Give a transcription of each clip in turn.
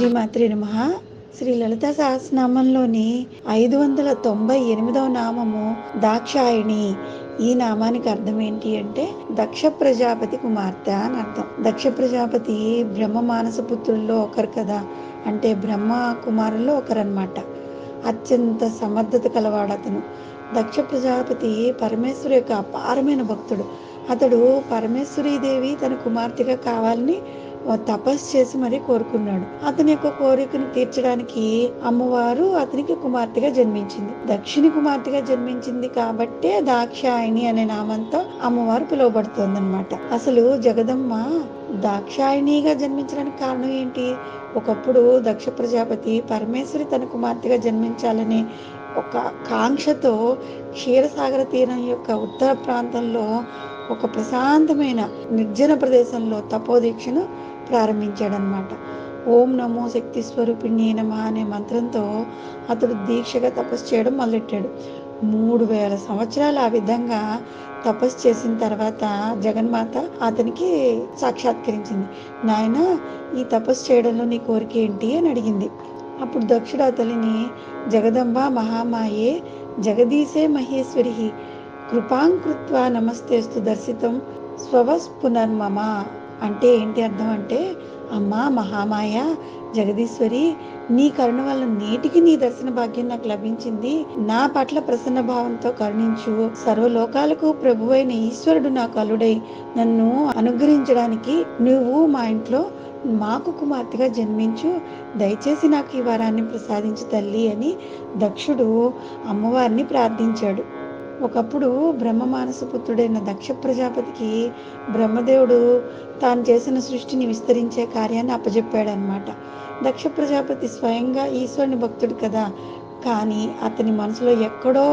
శ్రీమాత్రి నమ. శ్రీ లలిత సహస్రనామంలోని ఐదు వందల తొంభై ఎనిమిదవ నామము దాక్షాయిణి. ఈ నామానికి అర్థం ఏంటి అంటే దక్ష ప్రజాపతి కుమార్తె అని అర్థం. దక్ష ప్రజాపతి బ్రహ్మ మానస పుత్రుల్లో ఒకరు కదా. అంటే బ్రహ్మ కుమారుల్లో ఒకరన్నమాట. అత్యంత సమర్థత కలవాడు అతను. దక్ష ప్రజాపతి పరమేశ్వరు యొక్క అపారమైన భక్తుడు. అతడు పరమేశ్వరీదేవి తన కుమార్తెగా కావాలని తపస్సు చేసి మరీ కోరుకున్నాడు. అతని యొక్క కోరికను తీర్చడానికి అమ్మవారు అతనికి కుమార్తెగా జన్మించింది. దక్షిణ కుమార్తెగా జన్మించింది కాబట్టే దాక్షాయిణి అనే నామంతో అమ్మవారు పిలువబడుతుంది అనమాట అసలు జగదమ్మ దాక్షాయిణిగా జన్మించడానికి కారణం ఏంటి? ఒకప్పుడు దక్ష ప్రజాపతి పరమేశ్వరి తన కుమార్తెగా జన్మించాలని ఒక కాంక్షతో క్షీరసాగర తీరం యొక్క ఉత్తర ప్రాంతంలో ఒక ప్రశాంతమైన నిర్జన ప్రదేశంలో తపోదీక్షను ప్రారంభించాడనమాట ఓం నమో శక్తి స్వరూపిణి నమ అనే మంత్రంతో అతడు దీక్షగా తపస్సు చేయడం మొదలెట్టాడు. మూడు వేల సంవత్సరాలు ఆ విధంగా తపస్సు చేసిన తర్వాత జగన్మాత అతనికి సాక్షాత్కరించింది. నాయన ఈ తపస్సు చేయడంలో నీ కోరిక ఏంటి? అని అడిగింది. అప్పుడు దక్షుడు అతలిని జగదంబ మహామాయే జగదీశే మహేశ్వరి కృపాంకృత్వ నమస్తేస్తు దర్శితం స్వవస్ పునర్మమ అంటే ఏంటి అర్థం అంటే అమ్మా మహామాయ జగదీశ్వరి నీ కరుణ వల్ల నేటికి నీ దర్శన భాగ్యం నాకు లభించింది. నా పట్ల ప్రసన్న భావంతో కరుణించు. సర్వలోకాలకు ప్రభువైన ఈశ్వరుడు నాకు అల్లుడై నన్ను అనుగ్రహించడానికి నువ్వు మా ఇంట్లో మాకు కుమార్తెగా జన్మించు. దయచేసి నాకు ఈ వరాన్ని ప్రసాదించు తల్లి అని దక్షుడు అమ్మవారిని ప్రార్థించాడు. ఒకప్పుడు బ్రహ్మ మానసపుత్రుడైన దక్ష ప్రజాపతికి బ్రహ్మదేవుడు తాను చేసిన సృష్టిని విస్తరించే కార్యాన్ని అప్పజెప్పాడనమాట దక్ష ప్రజాపతి స్వయంగా ఈశ్వరుని భక్తుడు కదా. కానీ అతని మనసులో ఎక్కడో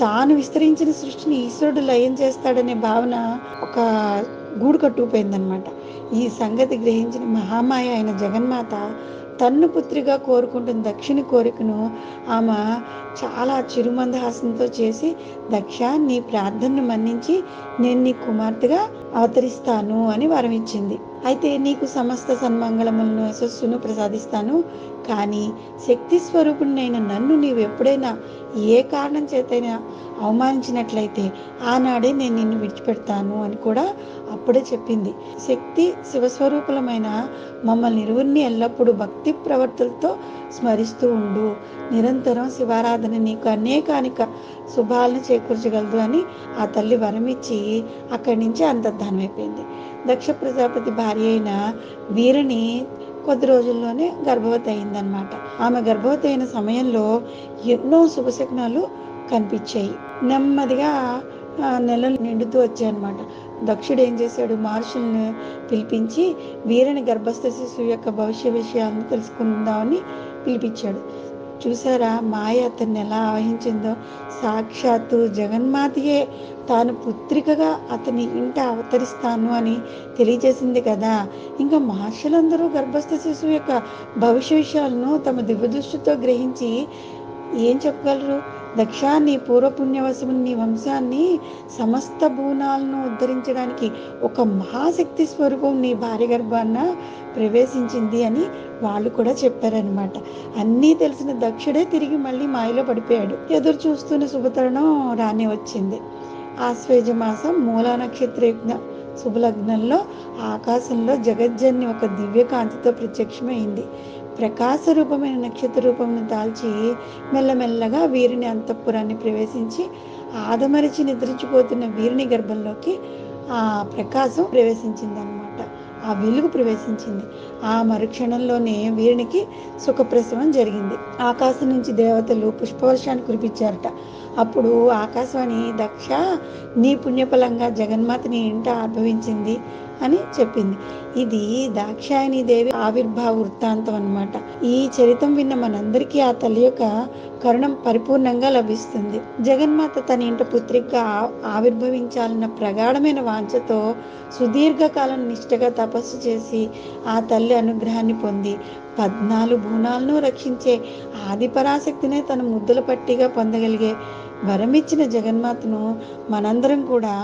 తాను విస్తరించిన సృష్టిని ఈశ్వరుడు లయం చేస్తాడనే భావన ఒక గూడు కట్టుకుపోయిందనమాట ఈ సంగతి గ్రహించిన మహామాయ అయిన జగన్మాత తన్ను పుత్రిగా కోరుకుంటున్న దక్షిణ కోరికను ఆమె చాలా చిరుమందహాసంతో చేసి దక్ష నీ ప్రార్థనను మన్నించి నేను నీ కుమార్తెగా అవతరిస్తాను అని వరం ఇచ్చింది. అయితే నీకు సమస్త సన్మంగళములను యశస్సును ప్రసాదిస్తాను. కానీ శక్తి స్వరూపుణ్ణైన నన్ను నీవు ఎప్పుడైనా ఏ కారణం చేతైనా అవమానించినట్లయితే ఆనాడే నేను నిన్ను విడిచిపెడతాను అని కూడా అప్పుడే చెప్పింది. శక్తి శివస్వరూపులమైన మమ్మల్ని ఇరువురిని ఎల్లప్పుడూ భక్తి ప్రవర్తులతో స్మరిస్తూ ఉండు. నిరంతరం శివారాధన నీకు అనేకానిక శుభాలను చేకూర్చగలదు అని ఆ తల్లి వరమిచ్చి అక్కడి నుంచి అంతర్ధానమైపోయింది. దక్ష ప్రజాపతి భార్య అయిన వీరిని కొద్ది రోజుల్లోనే గర్భవతి అయిందనమాట ఆమె గర్భవతి అయిన సమయంలో ఎన్నో శుభశకునాలు కనిపించాయి. నెమ్మదిగా నెలలు నిండుతూ వచ్చాయన్నమాట. దక్షుడు ఏం చేశాడు? మహర్షుల్ని పిలిపించి వీరిని గర్భస్థ శిశువు యొక్క భవిష్య విషయాలను తెలుసుకుందామని పిలిపించాడు. చూసారా? మాయ అతన్ని ఎలా ఆవహించిందో? సాక్షాత్తు జగన్మాతయే తాను పుత్రికగా అతని ఇంట అవతరిస్తాను అని తెలియజేసింది కదా. ఇంకా మహర్షులందరూ గర్భస్థ శిశువు యొక్క భవిష్య విషయాలను తమ దివ్యదృష్టితో గ్రహించి ఏం చెప్పగలరు? దక్ష నీ పూర్వపుణ్యవశము నీ వంశాన్ని సమస్త భూనాలను ఉద్ధరించడానికి ఒక మహాశక్తి స్వరూపం నీ భార్య గర్భాన్న ప్రవేశించింది అని వాళ్ళు కూడా చెప్పారనమాట అన్నీ తెలిసిన దక్షుడే తిరిగి మళ్ళీ మాయలో పడిపోయాడు. ఎదురు చూస్తున్న శుభతరుణం రాని వచ్చింది. ఆశ్వేజ మాసం మూలా నక్షత్ర యజ్ఞ శుభలగ్నంలో ఆకాశంలో జగజ్జన్ని ఒక దివ్య కాంతితో ప్రత్యక్షమైంది. ప్రకాశ రూపమైన నక్షత్ర రూపమును దాల్చి మెల్లమెల్లగా వీరిని అంతఃపురాన్ని ప్రవేశించి ఆదమరిచి నిద్రించిపోతున్న వీరిని గర్భంలోకి ఆ ప్రకాశం ప్రవేశించింది అనమాట ఆ వెలుగు ప్రవేశించింది. ఆ మరుక్షణంలోనే వీరినికి సుఖప్రసవం జరిగింది. ఆకాశం నుంచి దేవతలు పుష్పవర్షాన్ని కురిపించారట. అప్పుడు ఆకాశవాణి దక్ష నీ పుణ్యఫలంగా జగన్మాతని ఇంట ఆర్భవించింది. అని చెప్పింది. ఇది దాక్షాయని దేవి ఆవిర్భావ వృత్తాంతం అనమాట ఈ చరితం విన్న మనందరికీ ఆ తల్లి యొక్క కరుణం పరిపూర్ణంగా లభిస్తుంది. జగన్మాత తన ఇంట పుత్రిక ఆవిర్భవించాలన్న ప్రగాఢమైన వాంఛతో సుదీర్ఘకాలం నిష్ఠగా తపస్సు చేసి ఆ తల్లి అనుగ్రహాన్ని పొంది పద్నాలుగు భూణాలను రక్షించే ఆది పరాశక్తినే తన ముద్దుల పట్టిగా పొందగలిగే వరమిచ్చిన జగన్మాతను మనందరం కూడా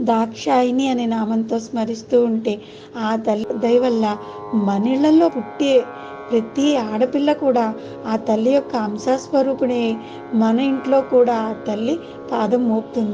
దాక్షాయిని అనే నామంతో స్మరిస్తూ ఉంటే ఆ తల్లి దయవల్ల మనిళ్ళలో పుట్టే ప్రతి ఆడపిల్ల కూడా ఆ తల్లి యొక్క అంశస్వరూపిణి మన ఇంట్లో కూడా ఆ తల్లి పాదం మోపుతుంది.